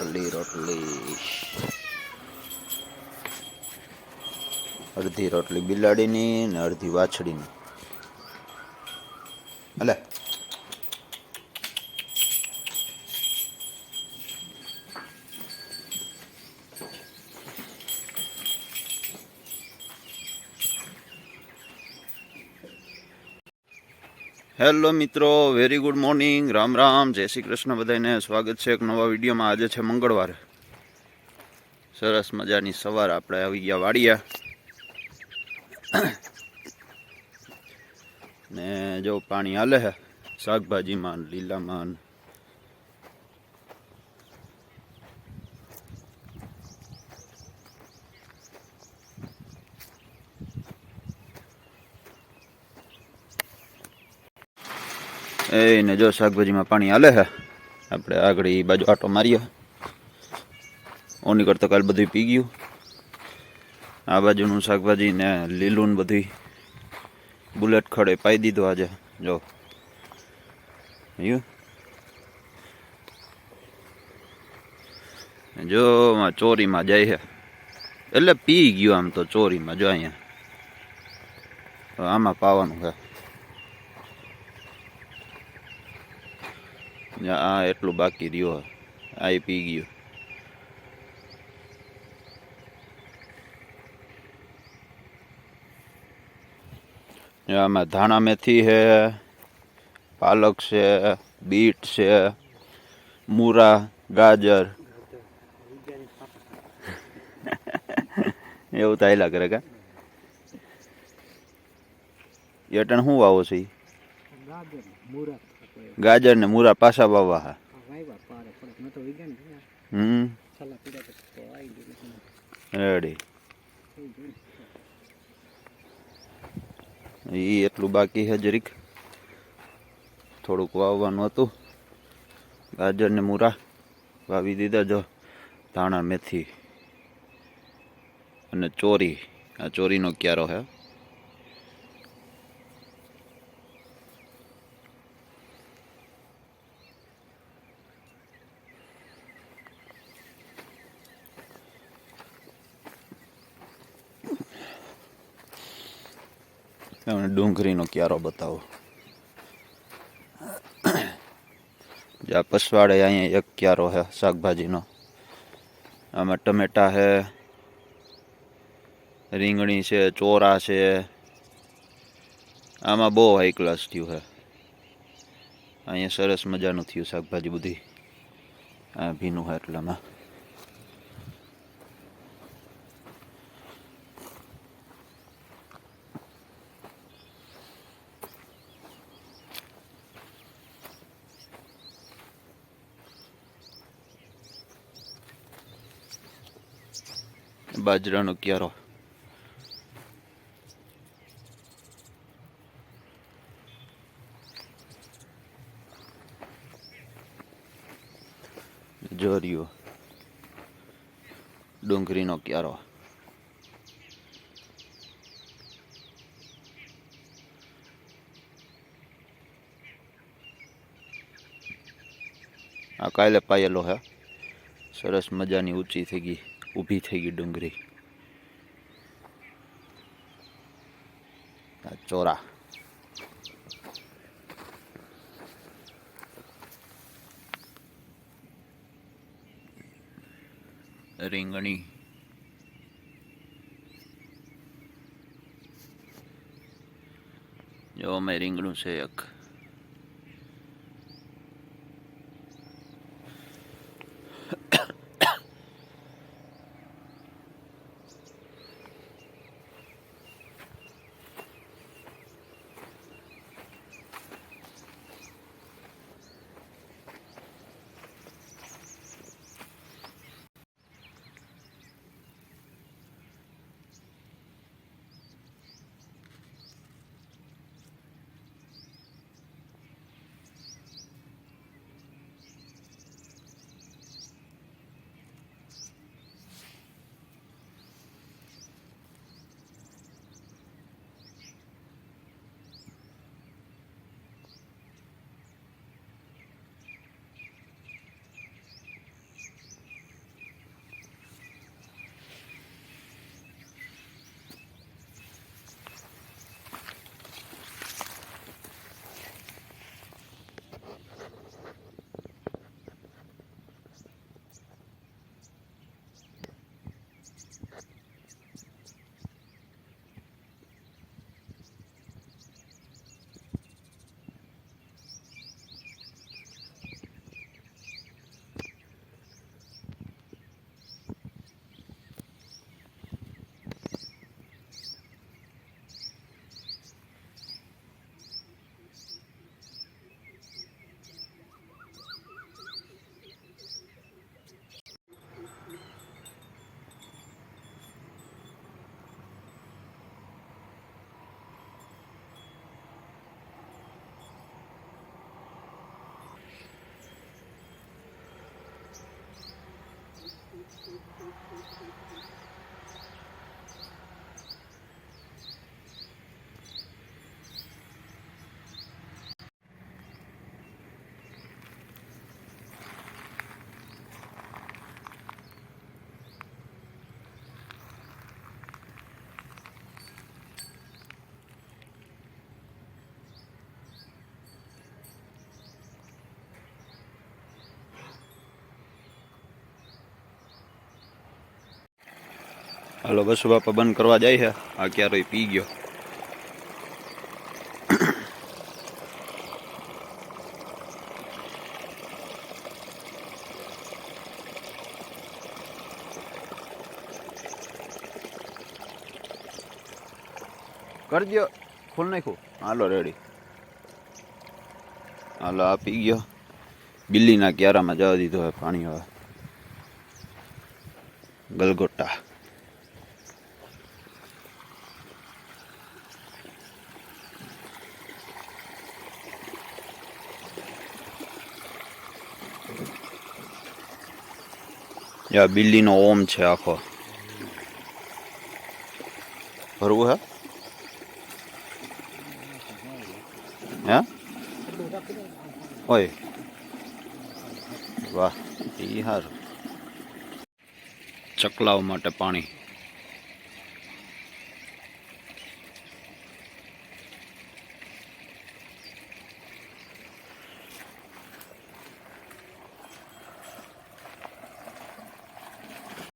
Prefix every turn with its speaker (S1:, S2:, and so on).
S1: રોટલી રોટલી અડધી રોટલી બિલાડીની ને અડધી વાછડીની. અલે હેલો મિત્રો very good morning Ram Ram, જય શ્રી કૃષ્ણ બધાને સ્વાગત છે એક નવા વિડીયોમાં. આજે છે મંગળવાર. સરસ મજાની સવાર આપણે આવી ગયા વાડિયા ને જો પાણી હાલે છે, શાકભાજીમાં લીલામાં ને. એ ને જો શાકભાજીમાં પાણી હાલે છે, આપણે આગળ એ બાજુ આટો મારીએ. ઓની કરતાં કાલ બધું પી ગયું. આ બાજુનું શાકભાજી ને લીલું ને બધું બુલેટ ખડે પાઈ દીધું આજે. જો? જો ચોરીમાં જાય છે. એટલે પી ગયું આમ તો ચોરીમાં, જો અહીંયા. આમાં પાવાનું છે. આ એટલું બાકી રહ્યો આ પી ગયું આમાં ધાણા મેથી છે પાલક છે બીટ છે મૂરા ગાજર એવું થાય કરે કા એટણ શું વાવો છે
S2: આપણે
S1: ગાજર ને મૂરા પાછા વાવવા હા. હમ. રેડી. એ એટલું બાકી છે જરીક. થોડુંક વાવવાનું હતું. ગાજર ને મૂરા વાવી દીધા જો ધાણા મેથી અને ચોરી. આ ચોરીનો ક્યારો હે? તમને ડુંગળીનો ક્યારો બતાવો. જ્યાં પસવાડે અહીંયા એક ક્યારો છે શાકભાજીનો. આમાં ટમેટા છે રીંગણી છે, ચોરા છે. આમાં બહુ હાઈ ક્લાસ થયું છે અહીંયા સરસ મજાનું થયું શાકભાજી બધી. આ ભીનું છે એટલામાં. બાજરાનો ક્યારો. જોરિયો. ડુંગળીનો ક્યારો. આ કાલે પાયેલો હે. સરસ મજાની ઊંચી થઈ ગઈ. ઊભી થઈ ગઈ ડુંગળી ચોરા. રીંગણી. જો અમે રીંગણું છે એક. હાલો, બસ બાપા બંધ કરવા જાય છે. આ ક્યારેય પી ગયો? કરજો ખોલ નાખું હાલો રેડી હાલો, આ પી ગયો. બિલ્લીના ક્યારામાં જવા દીધો હવે પાણી હવે. ગલગોટા. યા બિલ્લીનો ઓમ છે આખો. ભરવું હે? હે? ઓય. વાહ એ હાર. ચકલાવ માટે પાણી.